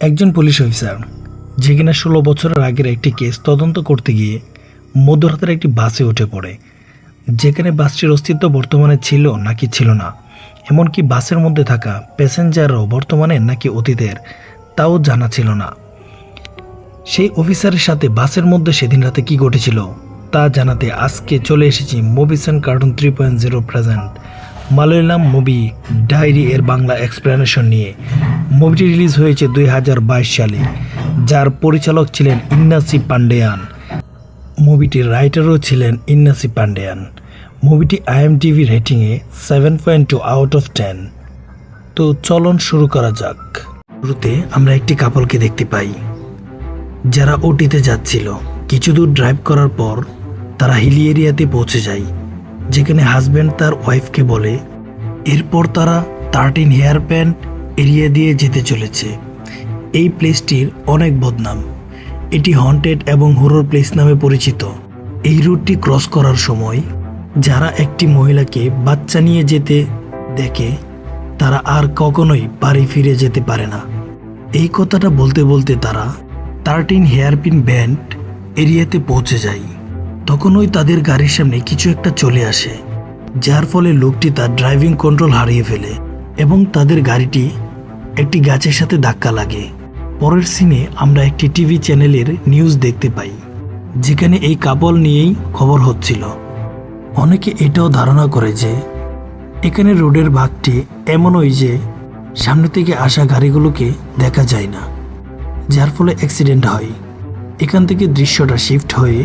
একজন police officer, যে কিনা ষোলো বছরের আগের একটি কেস তদন্ত করতে গিয়ে মধ্যরাতের একটি বাসে উঠে পড়ে, যেখানে বাসটির অস্তিত্ব বর্তমানে ছিল নাকি ছিল না, এমনকি বাসের মধ্যে থাকা প্যাসেঞ্জারও বর্তমানে নাকি অতীতের, তাও জানা ছিল না। সেই অফিসারের সাথে বাসের মধ্যে সেদিন রাতে কি ঘটেছিল, তা জানাতে আজকে চলে এসেছি and cartoon three point zero present Malayalam movie, diary এর বাংলা এক্সপ্লেনেশন নিয়ে। মুভিটি রিলিজ হয়েছে দুই হাজার বাইশ সালে, যার পরিচালক ছিলেন ইন্নাসি পান্ডেয়ান। মুভিটির রাইটারও ছিলেন ইন্নাসি পান্ডেয়ান। মুভিটি IMDb রেটিংয়ে seven point two out of ten তো চলন শুরু করা যাক। শুরুতে আমরা একটি কাপলকে দেখতে পাই। যারা ওটিতে যাচ্ছিল। কিছু দূর ড্রাইভ করার পর তারা হিলি এরিয়াতে পৌঁছে যায়। যেখানে হাজব্যান্ড তার ওয়াইফকে বলে, এরপর তারা থার্টিন হেয়ার প্যান্ট এরিয়া দিয়ে যেতে চলেছে। এই প্লেসটির অনেক বদনাম। এটি হন্টেড এবং হরর প্লেস নামে পরিচিত। এই রুটটি ক্রস করার সময় যারা একটি মহিলাকে বাচ্চা নিয়ে যেতে দেখে, তারা আর কখনোই বাড়ি ফিরে যেতে পারে না। এই কথাটা বলতে বলতে তারা থার্টিন হেয়ারপিন ব্যান্ড এরিয়াতে পৌঁছে যায়। তখনই তাদের গাড়ির সামনে কিছু একটা চলে আসে, যার ফলে লোকটি তার ড্রাইভিং কন্ট্রোল হারিয়ে ফেলে এবং তাদের গাড়িটি একটি গাছের সাথে ধাক্কা লাগে। পরের সিনে আমরা একটি টিভি চ্যানেলের নিউজ দেখতে পাই, যেখানে এই কাপল নিয়েই খবর হচ্ছিল। অনেকে এটাও ধারণা করে যে, এখানে রোডের ভাগটি এমনই যে, সামনে থেকে আসা গাড়িগুলোকে দেখা যায় না, যার ফলে অ্যাক্সিডেন্ট হয়। এখান থেকে দৃশ্যটা শিফট হয়ে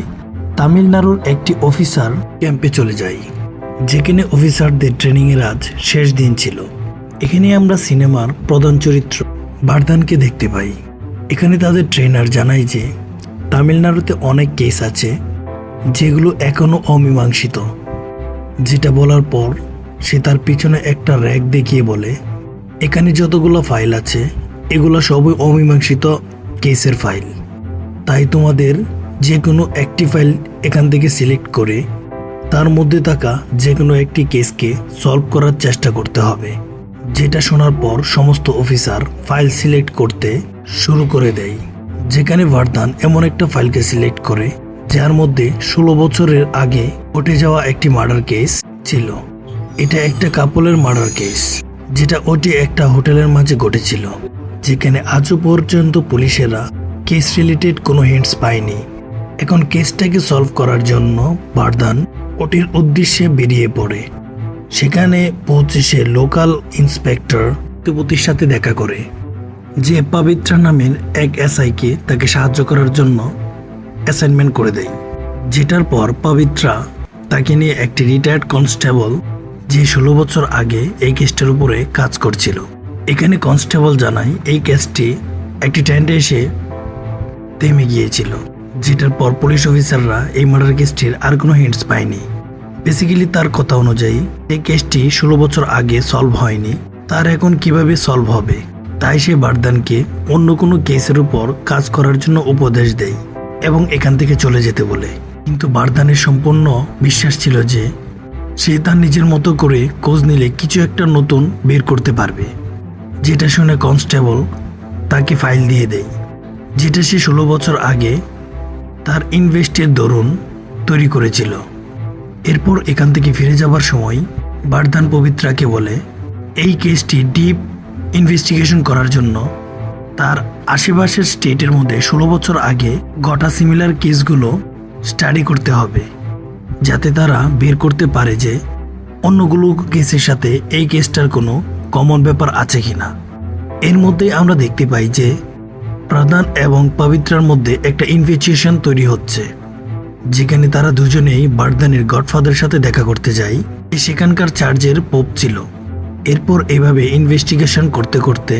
তামিলনাড়ুর একটি অফিসার ক্যাম্পে চলে যায়, যেখানে অফিসারদের ট্রেনিংয়ের আজ শেষ দিন ছিল। এখানে আমরা সিনেমার প্রধান চরিত্র বারদানকে দেখতে পাই। এখানে তাদের ট্রেনার জানায় যে, তামিলনাড়ুতে অনেক কেস আছে, যেগুলো এখনও অমীমাংসিত। যেটা বলার পর সে তার পিছনে একটা র্যাক দেখিয়ে বলে, এখানে যতগুলো ফাইল আছে, এগুলো সবই অমীমাংসিত কেসের ফাইল। তাই তোমাদের যে কোনো একটি ফাইল এখান থেকে সিলেক্ট করে তার মধ্যে থাকা যে কোনো একটি কেসকে সলভ করার চেষ্টা করতে হবে, যেটা শোনার পর সমস্ত অফিসার ফাইল সিলেক্ট করতে শুরু করে দেয়। যেখানে ভারদান এমন একটা ফাইলকে সিলেক্ট করে, যার মধ্যে ষোলো বছরের আগে ঘটে যাওয়া একটি মার্ডার কেস ছিল। এটা একটা কাপলের মার্ডার কেস যেটা ওটি একটা হোটেলের মাঝে ঘটেছিল, যেখানে আজও পর্যন্ত পুলিশেরা কেস রিলেটেড কোনো হিন্টস পায়নি। এখন কেসটাকে সলভ করার জন্য বারদান ওটির উদ্দেশ্যে বেরিয়ে পড়ে। সেখানে পৌঁছে সে লোকাল ইন্সপেক্টর প্রতিপতির সাথে দেখা করে, যে পবিত্রা নামের এক এসআইকে তাকে সাহায্য করার জন্য অ্যাসাইনমেন্ট করে দেয়। যেটার পর পবিত্রা তাকে নিয়ে একটি রিটায়ার্ড কনস্টেবল যে ষোলো বছর আগে এই কেসটার উপরে কাজ করছিল। এখানে কনস্টেবল জানায় এই কেসটি একটি ট্যান্ডে এসে থেমে গিয়েছিল। যেটার পর পুলিশ অফিসাররা এই মার্ডার কেসটির আর কোনো হিন্টস পায়নি। বেসিক্যালি তার কথা অনুযায়ী, এই কেসটি ষোলো বছর আগে সলভ হয়নি। তার এখন কীভাবে সলভ হবে? তাই সে বারদানকে অন্য কোনো কেসের উপর কাজ করার জন্য উপদেশ দেয় এবং এখান থেকে চলে যেতে বলে। কিন্তু বারদানের সম্পূর্ণ বিশ্বাস ছিল যে, সে তার নিজের মতো করে খোঁজ নিলে কিছু একটা নতুন বের করতে পারবে। যেটা শুনে কনস্টেবল তাকে ফাইল দিয়ে দেয়। যেটা সে ষোলো বছর আগে তার ইনভেস্টের দরুন তৈরি করেছিল। এরপর এখান থেকে ফিরে যাবার সময় বারদান পবিত্রাকে বলে, এই কেসটি ডিপ ইনভেস্টিগেশন করার জন্য তার আশেপাশের স্টেটের মধ্যে ষোলো বছর আগে ঘটা সিমিলার কেসগুলো স্টাডি করতে হবে, যাতে তারা বের করতে পারে যে অন্যগুলো কেসের সাথে এই কেসটার কোনো কমন ব্যাপার আছে কি না এর মধ্যে আমরা দেখতে পাই যে প্রধান এবং পবিত্রার মধ্যে একটা ইনভেস্টিগেশন তৈরি হচ্ছে, যেখানে তারা দুজনেই বারদানের গডফাদারের সাথে দেখা করতে যায়। সেখানকার চার্জের পোপ ছিল। এরপর এভাবে ইনভেস্টিগেশন করতে করতে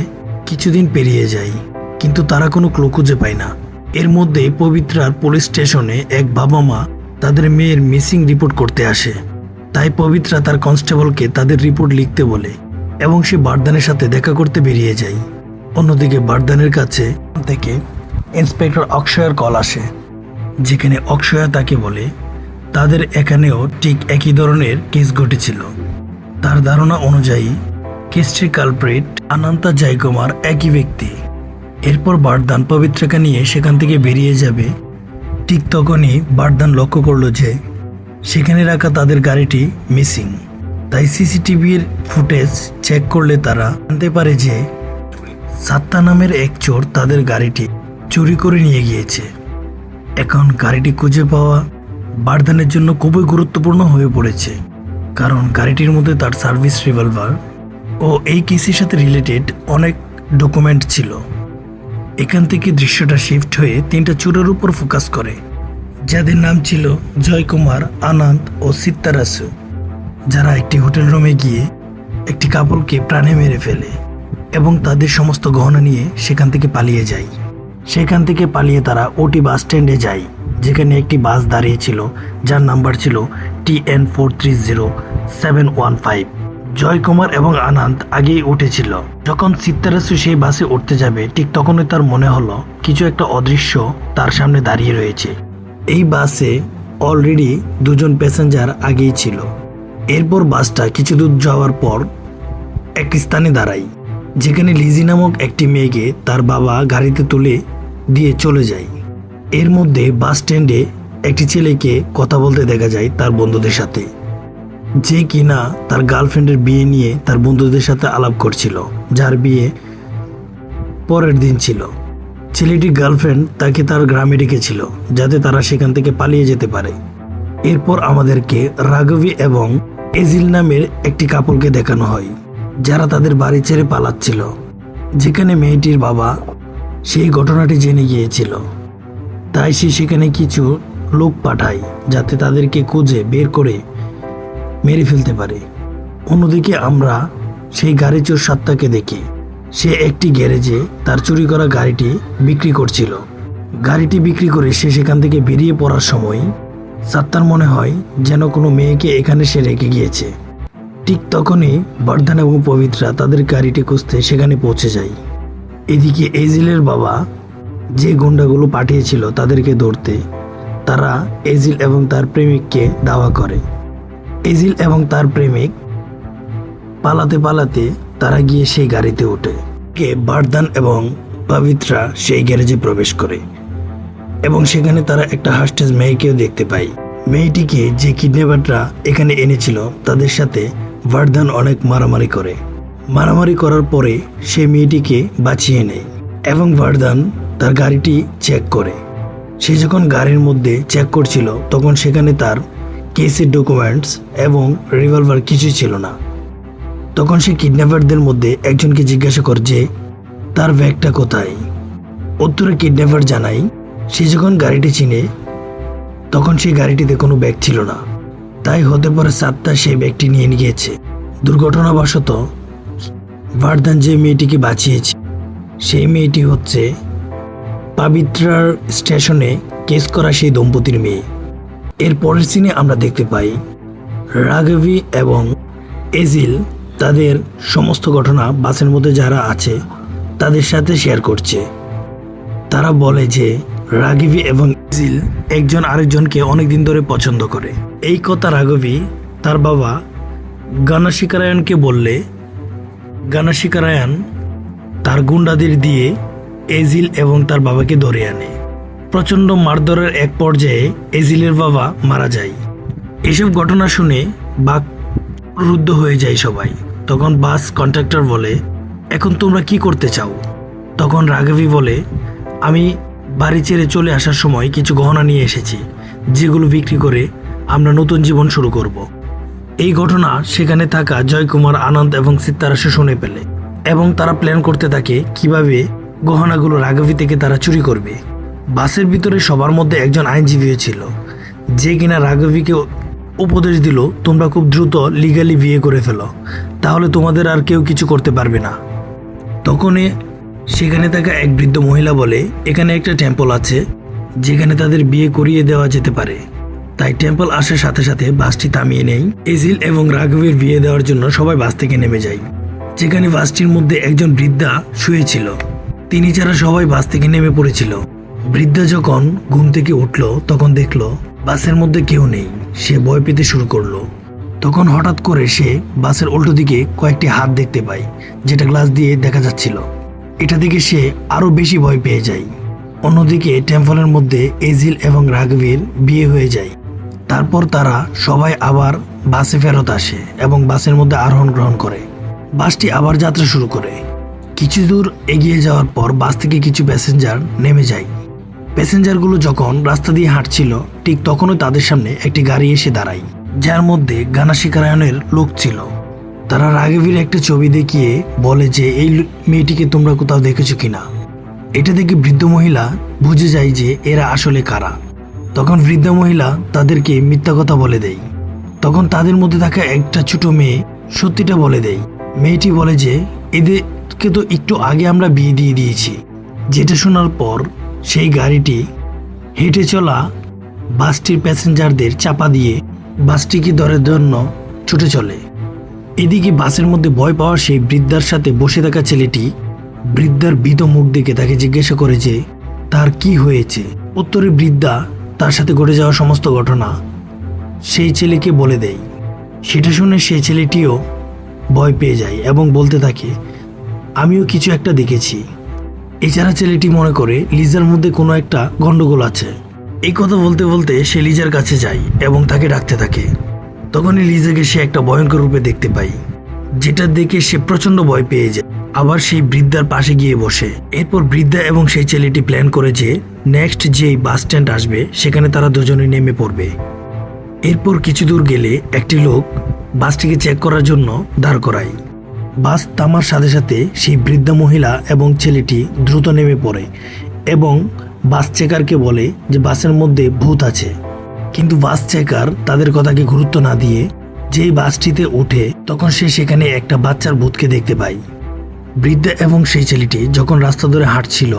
কিছুদিন পেরিয়ে যায়, কিন্তু তারা কোনো ক্লু খুঁজে পায় না। এর মধ্যে পবিত্রার পুলিশ স্টেশনে এক বাবা মা তাদের মেয়ের মিসিং রিপোর্ট করতে আসে। তাই পবিত্রা তার কনস্টেবলকে তাদের রিপোর্ট লিখতে বলে, এবং সে বারদানের সাথে দেখা করতে বেরিয়ে যায়। অন্যদিকে বারদানের কাছে থেকে ইন্সপেক্টর অক্ষয়ের কল আসে, যেখানে অক্ষয়া তাকে বলে, তাদের এখানেও ঠিক একই ধরনের কেস ঘটেছিল। তার ধারণা অনুযায়ী, কেসটির কালপ্রেট আনন্তা জয়কুমার একই ব্যক্তি। এরপর বারদান পবিত্রাকে নিয়ে সেখান থেকে বেরিয়ে যাবে। ঠিক তখনই বারদান লক্ষ্য করল যে, সেখানে রাখা তাদের গাড়িটি মিসিং। তাই সিসিটিভির ফুটেজ চেক করলে তারা জানতে পারে যে সাত্তা নামের এক চোর তাদের গাড়িটি চুরি করে নিয়ে গিয়েছে। এখন গাড়িটি খুঁজে পাওয়া বারদানের জন্য খুবই গুরুত্বপূর্ণ হয়ে পড়েছে, কারণ গাড়িটির মধ্যে তার সার্ভিস রিভলভার ও এই কেসের সাথে রিলেটেড অনেক ডকুমেন্ট ছিল। এখান থেকে দৃশ্যটা শিফট হয়ে তিনটা চোরের উপর ফোকাস করে, যাদের নাম ছিল জয়কুমার, আনন্দ ও সিত্তারাসু, যারা একটি হোটেল রুমে গিয়ে একটি কাপড়কে প্রাণে মেরে ফেলে। এবং তাদের সমস্ত গহনা নিয়ে সেখান থেকে পালিয়ে যায়। সেখান থেকে পালিয়ে তারা ওটি বাস স্ট্যান্ডে যায়, যেখানে একটি বাস দাঁড়িয়েছিল যার নাম্বার ছিল T N four three zero seven one five. Jayakumar এবং আনন্দ আগেই উঠেছিল। যখন সিত্তারাসু সেই বাসে উঠতে যাবে, ঠিক তখনই তার মনে হলো, কিছু একটা অদৃশ্য তার সামনে দাঁড়িয়ে রয়েছে। এই বাসে অলরেডি দুজন প্যাসেঞ্জার আগেই ছিল। এরপর বাসটা কিছু দূর যাওয়ার পর একটি স্থানে দাঁড়ায়। যেখানে লিজি নামক একটি মেয়েকে তার বাবা গাড়িতে তুলে দিয়ে চলে যায়। এর মধ্যে বাস স্ট্যান্ডে একটি ছেলেকে কথা বলতে দেখা যায় তার বন্ধুদের সাথে। যে কিনা তার গার্লফ্রেন্ডের বিয়ে নিয়ে তার বন্ধুদের সাথে আলাপ করছিল, যার বিয়ে পরের দিন ছিল। ছেলেটির গার্লফ্রেন্ড তাকে তার গ্রামে ডেকেছিল, যাতে তারা সেখান থেকে পালিয়ে যেতে পারে। এরপর আমাদেরকে রাঘবী এবং এজিল নামের একটি কাপড়কে দেখানো হয়। যারা তাদের বাড়ি ছেড়ে পালাচ্ছিল, যেখানে মেয়েটির বাবা সেই ঘটনাটি জেনে গিয়েছিল। তাই সে সেখানে কিছু লোক পাঠায়, যাতে তাদেরকে খুঁজে বের করে মেরে ফেলতে পারে। অন্যদিকে আমরা সেই গাড়ি চোর সাত্তাকে দেখি। সে একটি গ্যারেজে তার চুরি করা গাড়িটি বিক্রি করছিল। গাড়িটি বিক্রি করে সে সেখান থেকে বেরিয়ে পড়ার সময় সাত্তার মনে হয় যেন কোনো মেয়েকে এখানে সে রেখে গিয়েছে। ঠিক তখনই বর্ধন এবং পবিত্রা তাদের গাড়িটি খুঁজতে সেখানে পৌঁছে যায়। এদিকে এজিলের বাবা যে গুন্ডাগুলো পাঠিয়েছিল তাদেরকে ধরতে তারা এজিল এবং তার প্রেমিককে দাওয়া করে। এজিল এবং তার প্রেমিক পালাতে পালাতে তারা গিয়ে সেই গাড়িতে ওঠে। কে বারদান এবং পবিত্রা সেই গ্যারেজে প্রবেশ করে এবং সেখানে তারা একটা হাস্টেজ মেয়েকেও দেখতে পায়। মেয়েটিকে যে কিডন্যাপাররা এখানে এনেছিল তাদের সাথে ভার্দান অনেক মারামারি করে। মারামারি করার পরে সে মেয়েটিকে বাঁচিয়ে নেয় এবং ভার্দান তার গাড়িটি চেক করে। সে যখন গাড়ির মধ্যে চেক করছিল, তখন সেখানে তার কেসের ডকুমেন্টস এবং রিভলভার কিছুই ছিল না। তখন সে কিডন্যাপারদের মধ্যে একজনকে জিজ্ঞাসা করে যে, তার ব্যাগটা কোথায়? উত্তরে কিডন্যাপার জানাই সে যখন গাড়িটি চিনে, তখন সেই গাড়িটিতে কোনো ব্যাগ ছিল না। তাই হতে পারে সাতটা সেই ব্যাগটি নিয়ে গিয়েছে। দুর্ঘটনাবশত ভারদান যে মেয়েটিকে বাঁচিয়েছে, সেই মেয়েটি হচ্ছে পাবিত্রার স্টেশনে কেস করা সেই দম্পতির মেয়ে। এর পরের সিনে আমরা দেখতে পাই রাঘবী এবং এজিল তাদের সমস্ত ঘটনা বাসের মধ্যে যারা আছে, তাদের সাথে শেয়ার করছে। তারা বলে যে রাঘবী এবং ইজিল একজন আরেকজনকে অনেকদিন ধরে পছন্দ করে। এই কথা রাঘবী তার বাবা গানাশিকারায়ণকে বললে গানাশিকারায়ণ তার গুন্ডাদের দিয়ে এজিল এবং তার বাবাকে ধরে আনে। প্রচণ্ড মারধরের এক পর্যায়ে এজিলের বাবা মারা যায়। এসব ঘটনা শুনে বাঘ রুদ্ধ হয়ে যায় সবাই। তখন বাস কন্ট্রাক্টর বলে, এখন তোমরা কি করতে চাও? তখন রাঘবী বলে, আমি বাড়ি ছেড়ে চলে আসার সময় কিছু গহনা নিয়ে এসেছি, যেগুলো বিক্রি করে আমরা নতুন জীবন শুরু করব। এই ঘটনা সেখানে থাকা জয়কুমার, আনন্দ এবং সিতারাসে শুনে পেলে এবং তারা প্ল্যান করতে থাকে কীভাবে গহনাগুলো রাঘবী থেকে তারা চুরি করবে বাসের ভিতরে সবার মধ্যে একজন আইনজীবীও ছিল, যে কিনা রাঘবীকে উপদেশ দিল, তোমরা খুব দ্রুত লিগালি বিয়ে করে ফেলো, তাহলে তোমাদের আর কেউ কিছু করতে পারবে না তখনই সেখানে থাকা এক বৃদ্ধ মহিলা বলে, এখানে একটা টেম্পল আছে, যেখানে তাদের বিয়ে করিয়ে দেওয়া যেতে পারে। তাই টেম্পল আসার সাথে সাথে বাসটি থামিয়ে নেই। এজিল এবং রাঘবের বিয়ে দেওয়ার জন্য সবাই বাস থেকে নেমে যায়, যেখানে বাসটির মধ্যে একজন বৃদ্ধা শুয়েছিল। তিনি ছাড়া সবাই বাস থেকে নেমে পড়েছিল। বৃদ্ধা যখন ঘুম থেকে উঠল, তখন দেখল বাসের মধ্যে কেউ নেই। সে ভয় পেতে শুরু করল। তখন হঠাৎ করে সে বাসের উল্টো দিকে কয়েকটি হাত দেখতে পায়, যেটা গ্লাস দিয়ে দেখা যাচ্ছিল। এটা দেখে সে আরও বেশি ভয় পেয়ে যায়। অন্যদিকে টেম্পলের মধ্যে এজিল এবং রাঘবীর বিয়ে হয়ে যায়। তারপর তারা সবাই আবার বাসে ফেরত আসে এবং বাসের মধ্যে আরোহণ গ্রহণ করে। বাসটি আবার যাত্রা শুরু করে। কিছু দূর এগিয়ে যাওয়ার পর বাস থেকে কিছু প্যাসেঞ্জার নেমে যায়। প্যাসেঞ্জারগুলো যখন রাস্তা দিয়ে হাঁটছিল, ঠিক তখনই তাদের সামনে একটি গাড়ি এসে দাঁড়ায়, যার মধ্যে গানা শিকারায়নের লোক ছিল। তারা রাগেভির একটা ছবি দেখিয়ে বলে যে, এই মেয়েটিকে তোমরা কোথাও দেখেছ কিনা? এটা দেখে বৃদ্ধ মহিলা বুঝে যায় যে, এরা আসলে কারা। তখন বৃদ্ধা মহিলা তাদেরকে মিথ্যা কথা বলে দেয়। তখন তাদের মধ্যে থাকা একটা ছোট মেয়ে সত্যিটা বলে দেয়। মেয়েটি বলে যে, এদেরকে তো একটু আগে আমরা বিয়ে দিয়ে দিয়েছি। যেটা শোনার পর সেই গাড়িটি হেঁটে চলা বাসটির প্যাসেঞ্জারদের চাপা দিয়ে বাসটিকে ধরার জন্য ছুটে চলে। এদিকে বাসের মধ্যে ভয় পাওয়া সেই বৃদ্ধার সাথে বসে থাকা ছেলেটি বৃদ্ধার ভীত মুখ দেখে তাকে জিজ্ঞাসা করে যে, তার কি হয়েছে? উত্তরে বৃদ্ধা, তার সাথে ঘটে যাওয়া সমস্ত ঘটনা। সেই ছেলেকে বলে দেয়। সেটা শুনে সেই ছেলেটিও ভয় পেয়ে যায় এবং বলতে থাকে, আমিও কিছু একটা দেখেছি। এছাড়া ছেলেটি মনে করে, লিজার মধ্যে কোনো একটা গন্ডগোল আছে। এই কথা বলতে বলতে সে লিজার কাছে যায় এবং তাকে ডাকতে থাকে। তখনই লিজাকে সে একটা ভয়ঙ্কর রূপে দেখতে পায় যেটা দেখে সে প্রচণ্ড ভয় পেয়ে যায়। আবার সেই বৃদ্ধার পাশে গিয়ে বসে। এরপর বৃদ্ধা এবং সেই ছেলেটি প্ল্যান করে যে নেক্সট যেই বাস স্ট্যান্ড আসবে, সেখানে তারা দুজনে নেমে পড়বে। এরপর কিছু দূর গেলে একটি লোক বাসটিকে চেক করার জন্য দাঁড় করায়। বাস থামার সাথে সাথে সেই বৃদ্ধা মহিলা এবং ছেলেটি দ্রুত নেমে পড়ে এবং বাস চেকারকে বলে যে বাসের মধ্যে ভূত আছে। কিন্তু বাস চেকার তাদের কথাকে গুরুত্ব না দিয়ে যেই বাসটিতে ওঠে, তখন সে সেখানে একটা বাচ্চার ভূতকে দেখতে পায়। বৃদ্ধা এবং সেই ছেলেটি যখন রাস্তা ধরে হাঁটছিল,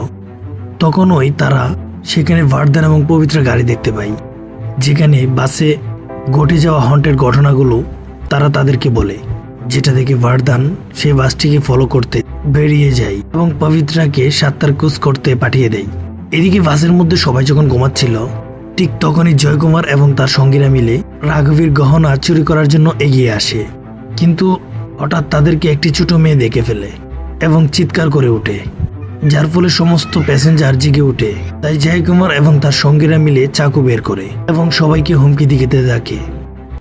তখনই তারা সেখানে ভারদান এবং পবিত্র গাড়ি দেখতে পাই যেখানে বাসে ঘটে যাওয়া হন্টের ঘটনাগুলো তারা তাদেরকে বলে, যেটা দেখে ভারদান সেই বাসটিকে ফলো করতে বেরিয়ে যায় এবং পবিত্রাকে সাত্তার কুচ করতে পাঠিয়ে দেয়। এদিকে বাসের মধ্যে সবাই যখন ঘুমাচ্ছিল ঠিক তখনই জয়কুমার এবং তার সঙ্গীরা মিলে রাঘবীর গহনা চুরি করার জন্য এগিয়ে আসে। কিন্তু হঠাৎ তাদেরকে একটি ছোট মেয়ে দেখে ফেলে এবং চিৎকার করে ওঠে, যার ফলে সমস্ত প্যাসেঞ্জার জেগে ওঠে। তাই জয়কুমার এবং তার সঙ্গীরা মিলে চাকু বের করে এবং সবাইকে হুমকি দিতে থাকে।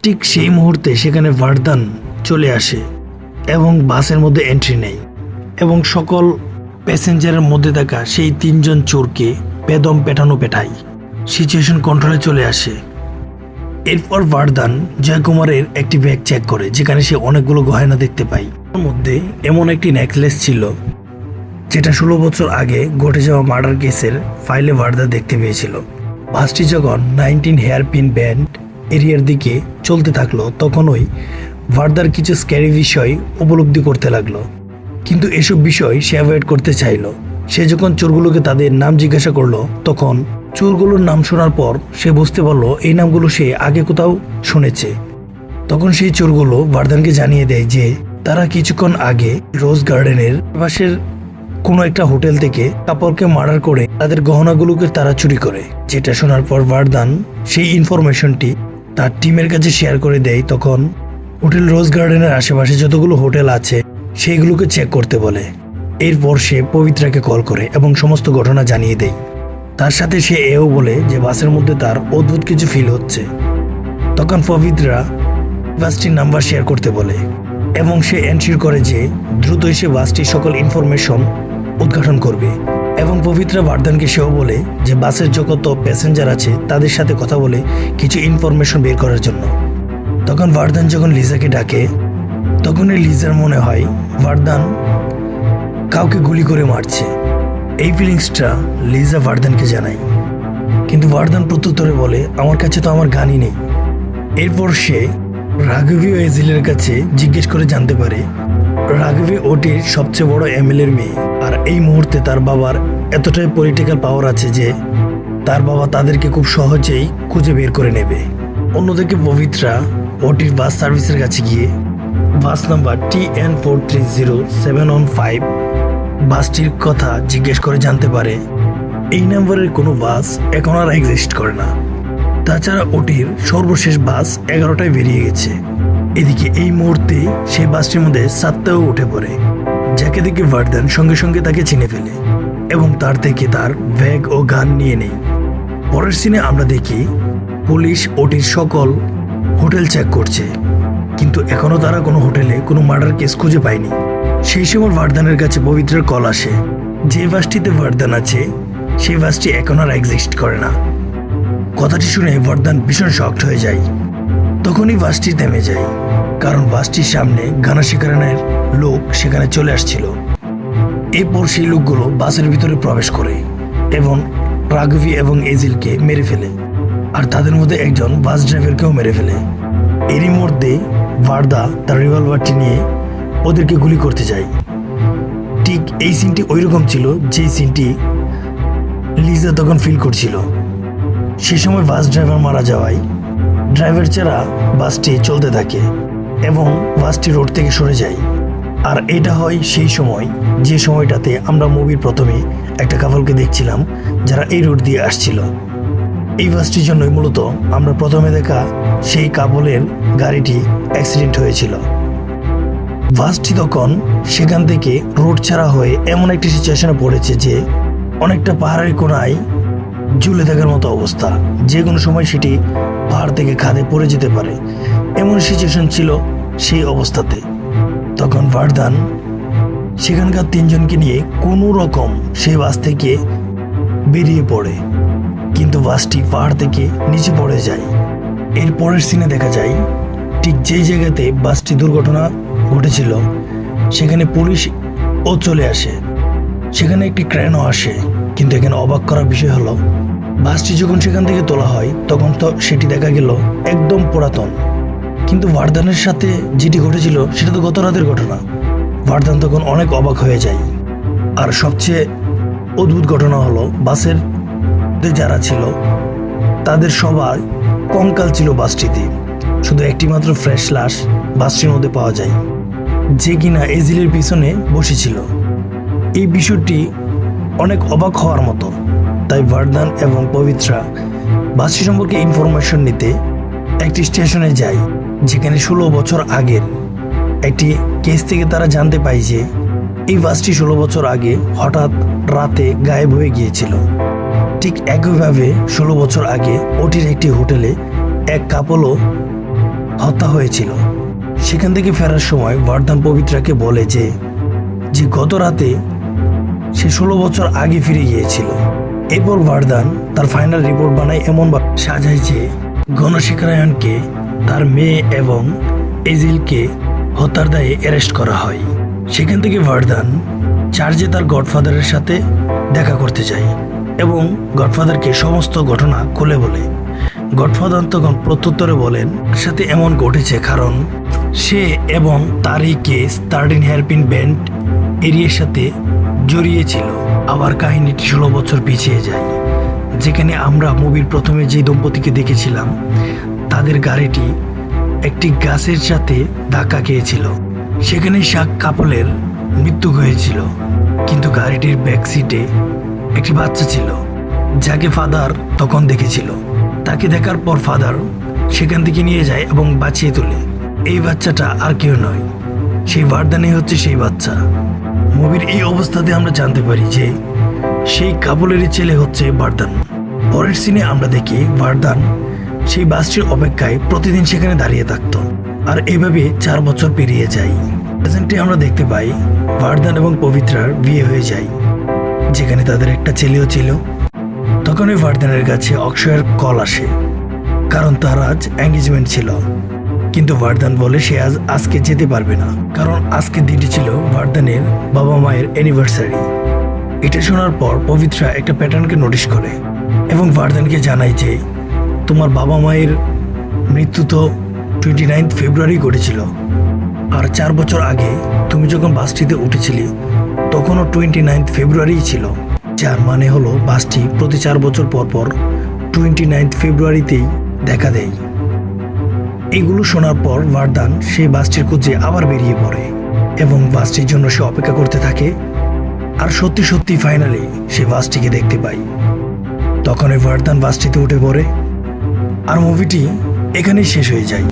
ঠিক সেই মুহূর্তে সেখানে ভারদান চলে আসে এবং বাসের মধ্যে এন্ট্রি নেয় এবং সকল প্যাসেঞ্জারের মধ্যে থাকা সেই তিনজন চোরকে বেদম পেটানো পেটায়। সিচুয়েশন কন্ট্রোলে চলে আসে। এরপর ভারদান জয়কুমারের একটি ব্যাগ চেক করে, যেখানে সে অনেকগুলো গহনা দেখতে পায়। তার মধ্যে এমন একটি নেকলেস ছিল, যেটা ষোলো বছর আগে ঘটে যাওয়া মার্ডার কেসের ফাইলে ভারদা দেখতে পেয়েছিল। বাসটি যখন নাইনটিন হেয়ার পিন ব্যান্ড এরিয়ার দিকে চলতে থাকল, তখনই ভারদার কিছু স্ক্যারি বিষয় উপলব্ধি করতে লাগল। কিন্তু এসব বিষয় সে অ্যাভয়েড করতে চাইলো। সে যখন চোরগুলোকে তাদের নাম জিজ্ঞাসা করল, তখন চোরগুলোর নাম শোনার পর সে বুঝতে পারল এই নামগুলো সে আগে কোথাও শুনেছে। তখন সেই চোরগুলো ভারদানকে জানিয়ে দেয় যে তারা কিছুক্ষণ আগে রোজ গার্ডেনের পাশের কোনো একটা হোটেল থেকে কাপড়কে মার্ডার করে তাদের গহনাগুলোকে তারা চুরি করে। যেটা শোনার পর বারদান সেই ইনফরমেশনটি তার টিমের কাছে শেয়ার করে দেয়। তখন হোটেল রোজ গার্ডেনের আশেপাশে যতগুলো হোটেল আছে, সেইগুলোকে চেক করতে বলে। এরপর সে পবিত্রাকে কল করে এবং সমস্ত ঘটনা জানিয়ে দেয়। তার সাথে সে এও বলে যে বাসের মধ্যে তার অদ্ভুত কিছু ফিল হচ্ছে। তখন পবিত্রা বাসটির নাম্বার শেয়ার করতে বলে এবং সে এনশিওর করে যে দ্রুতই সে বাসটির সকল ইনফরমেশন উদ্ঘাটন করবে। এবং পবিত্রা বারদানকে সেও বলে যে বাসের যত প্যাসেঞ্জার আছে তাদের সাথে কথা বলে কিছু ইনফরমেশন বের করার জন্য। তখন ভারদান যখন লিজাকে ডাকে, তখনই লিজার মনে হয় ভারদান কাউকে গুলি করে মারছে। এই ফিলিংসটা লিজা ভারদানকে জানায় কিন্তু ভারদান প্রত্যুত্তরে বলে, আমার কাছে তো আমার গানই নেই। এরপর সে রাঘবী ও এজিলের কাছে জিজ্ঞেস করে জানতে পারে, রাঘবী ওটির সবচেয়ে বড় এমএলএর মেয়ে। আর এই মুহূর্তে তার বাবার এতটাই পলিটিক্যাল পাওয়ার আছে যে, তার বাবা তাদেরকে খুব সহজেই খুঁজে বের করে নেবে। অন্যদিকে পবিত্রা ওটির বাস সার্ভিসের কাছে গিয়ে, bus number T N four three zero seven one five বাসটির কথা জিজ্ঞেস করে জানতে পারে, এই নাম্বারের কোনো বাস এখন আর এক্সিস্ট করে না। তাছাড়া ওটির সর্বশেষ বাস এগারোটায় বেরিয়ে গেছে। এদিকে এই মুহূর্তে সেই বাসটির মধ্যে সাতটাও উঠে পড়ে, যাকে দেখে ভার্দান সঙ্গে সঙ্গে তাকে চিনে ফেলে এবং তার থেকে তার ব্যাগ ও গান নিয়ে নেয়। পরের সিনে আমরা দেখি পুলিশ ওটির সকল হোটেল চেক করছে, কিন্তু এখনও তারা কোনো হোটেলে কোনো মার্ডার কেস খুঁজে পায়নি। সেই সময় ভার্দানের কাছে পবিত্রের কল আসে। যে বাসটিতে ভার্দান আছে, সেই বাসটি এখন আর এক্সিস্ট করে না। কথাটি শুনে ভার্দান ভীষণ শক্ট হয়ে যায়। তখনই বাসটি থেমে যায়, কারণ বাসটির সামনে গানা শিকারানের লোক সেখানে চলে আসছিল। এরপর সেই লোকগুলো বাসের ভিতরে প্রবেশ করে এবং রাঘবি এবং এজিলকে মেরে ফেলে। আর তাদের মধ্যে একজন বাস ড্রাইভারকেও মেরে ফেলে। এরই মধ্যে ভার্দা তার রিভলভারটি নিয়ে ওদেরকে গুলি করতে যায় ঠিক এই সিনটি ওই রকম ছিল যেই সিনটি লিজা তখন ফিল করছিল। সে সময় বাস ড্রাইভার মারা যাওয়ায় ড্রাইভার ছাড়া বাসটি চলতে থাকে এবং বাসটি রোড থেকে সরে যায়। আর এটা হয় সেই সময়, যে সময়টাতে আমরা মুভির প্রথমে একটা কাপলকে দেখছিলাম যারা এই রোড দিয়ে আসছিল। এই বাসটির জন্যই মূলত আমরা প্রথমে দেখা সেই কাপলের গাড়িটি অ্যাক্সিডেন্ট হয়েছিল। বাসটি তখন সেখান থেকে রোড ছাড়া হয়ে এমন একটি সিচুয়েশনে পড়েছে যে অনেকটা পাহাড়ের কোনায় ঝুলে থাকার মতো অবস্থা। যে কোনো সময় সেটি পাহাড় থেকে খাদে পড়ে যেতে পারে। এমন সিচুয়েশন ছিল সেই অবস্থাতে। তখন ভারদান সেখানকার তিনজনকে নিয়ে কোনো রকম সেই বাস থেকে বেরিয়ে পড়ে। কিন্তু বাসটি পাহাড় থেকে নিচে পড়ে যায়। এর পরের সিনে দেখা যায়, ঠিক যেই জায়গাতে বাসটি দুর্ঘটনা ঘটেছিল, সেখানে পুলিশ ও চলে আসে। সেখানে একটি ক্রেনও আসে, কিন্তু এখানে অবাক করার বিষয় হলো, বাসটি যখন সেখান থেকে তোলা হয়, তখন তো সেটি দেখা গেল একদম পুরাতন। কিন্তু ভারদানের সাথে যেটি ঘটেছিল, সেটা তো গত রাতের ঘটনা। ভারদান তখন অনেক অবাক হয়ে যায়। আর সবচেয়ে অদ্ভুত ঘটনা হলো, বাসের যারা ছিল, তাদের সবার কঙ্কাল ছিল বাসটিতে। শুধু একটি মাত্র ফ্রেশ লাশ বাসটির মধ্যে পাওয়া যায়। যে কিনা এজিলের পিছনে বসেছিল। এই বিষয়টি অনেক অবাক হওয়ার মতো। তাই ভার্দান এবং পবিত্রা বাসটি সম্পর্কে ইনফরমেশন নিতে একটি স্টেশনে যায়, যেখানে ষোলো বছর আগের একটি কেস থেকে তারা জানতে পায় যে এই বাসটি ষোলো বছর আগে হঠাৎ রাতে গায়েব হয়ে গিয়েছিল। ঠিক একইভাবে ষোলো বছর আগে ওটির একটি হোটেলে এক কাপলও হত্যা হয়েছিল। সেখান থেকে ফেরার সময় বর্ধন পবিত্রাকে বলে যে যে গত রাতে সে ষোলো বছর আগে ফিরে গিয়েছিল। এরপর ভারদান তার ফাইনাল রিপোর্ট বানায় এমন সাজায় যে গণশিকারায়ণকে তার মেয়ে এবং এজিলকে হত্যার দায়ে অ্যারেস্ট করা হয়। সেখান থেকে ভারদান চার্জে তার গডফাদারের সাথে দেখা করতে যায় এবং গডফাদারকে সমস্ত ঘটনা খুলে বলে। গডফাদার তখন প্রত্যুত্তরে বলেন, সাথে এমন ঘটেছে কারণ সে এবং তারই কেস থার্টিন হেয়ারপিন ব্যান্ড এরিয়ার সাথে জড়িয়েছিল আবার কাহিনীটি ষোলো বছর পিছিয়ে যায়। যেখানে আমরা মুভির প্রথমে যে দম্পতিকে দেখেছিলাম, তাদের গাড়িটি একটি গাছের সাথে ধাক্কা খেয়েছিল। সেখানে শাক কাপলের মৃত্যু হয়েছিল। কিন্তু গাড়িটির ব্যাকসিটে একটি বাচ্চা ছিল, যাকে ফাদার তখন দেখেছিল। তাকে দেখার পর ফাদার সেখান থেকে নিয়ে যায় এবং বাঁচিয়ে তোলে। এই বাচ্চাটা আর কেউ নয়, সেই বারদানে হচ্ছে সেই বাচ্চা। মুভির এই অবস্থাতে আমরা জানতে পারি যে সেই কাবুলেরই ছেলে হচ্ছে বারদান। পরের সিনে আমরা দেখি বারদান সেই বাসটির অপেক্ষায় প্রতিদিন সেখানে দাঁড়িয়ে থাকতো আর এভাবে চার বছর পেরিয়ে যায়। প্রেজেন্টে আমরা দেখতে পাই বারদান এবং পবিত্রার বিয়ে হয়ে যায়, যেখানে তাদের একটা ছেলেও ছিল। তখনই ভার্দানের কাছে অক্ষয়ের কল আসে, কারণ তার আজ এঙ্গেজমেন্ট ছিল। কিন্তু ভার্দান বলে সে আজ আজকে যেতে পারবে না, কারণ আজকে দিনটি ছিল ভার্দানের বাবা মায়ের অ্যানিভার্সারি এটা শোনার পর পবিত্রা একটা প্যাটার্নকে নোটিশ করে এবং ভার্দানকে জানায় যে তোমার বাবা মায়ের মৃত্যু তো টোয়েন্টি নাইন্থ ফেব্রুয়ারি ঘটেছিল। আর চার বছর আগে তুমি যখন বাসটিতে উঠেছিলে, তখনও টোয়েন্টি নাইন্থ ফেব্রুয়ারি ছিল। যার মানে হলো বাসটি প্রতি চার বছর পর পর টোয়েন্টি নাইন্থ ফেব্রুয়ারিতেই দেখা দেয়। এগুলো শোনার পর ভারদান সেই বাসটির খুঁজে আবার বেরিয়ে পড়ে এবং বাসটির জন্য সে অপেক্ষা করতে থাকে। আর সত্যি সত্যি ফাইনালি সে বাসটিকে দেখতে পাই তখন ভারদান বাসটিতে উঠে পড়ে। আর মুভিটি এখানেই শেষ হয়ে যায়।